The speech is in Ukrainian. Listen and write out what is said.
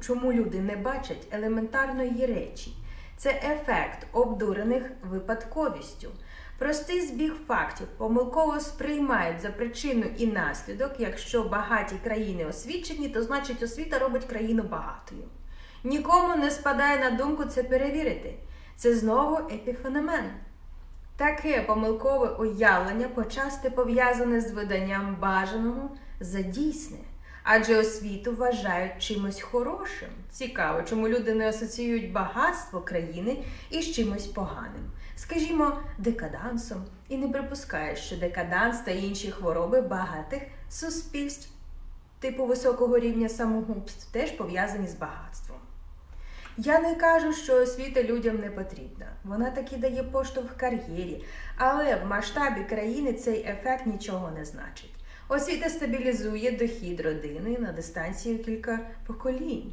чому люди не бачать елементарної речі. Це ефект обдурених випадковістю. Простий збіг фактів помилково сприймають за причину і наслідок. Якщо багаті країни освічені, то значить освіта робить країну багатою. Нікому не спадає на думку це перевірити. Це знову епіфеномен. Таке помилкове уявлення почасти пов'язане з виданням бажаного за дійсне, адже освіту вважають чимось хорошим. Цікаво, чому люди не асоціюють багатство країни із чимось поганим, скажімо, декадансом, і не припускають, що декаданс та інші хвороби багатих суспільств типу високого рівня самогубств теж пов'язані з багатством. Я не кажу, що освіта людям не потрібна. Вона таки дає поштовх кар'єрі, але в масштабі країни цей ефект нічого не значить. Освіта стабілізує дохід родини на дистанцію кілька поколінь.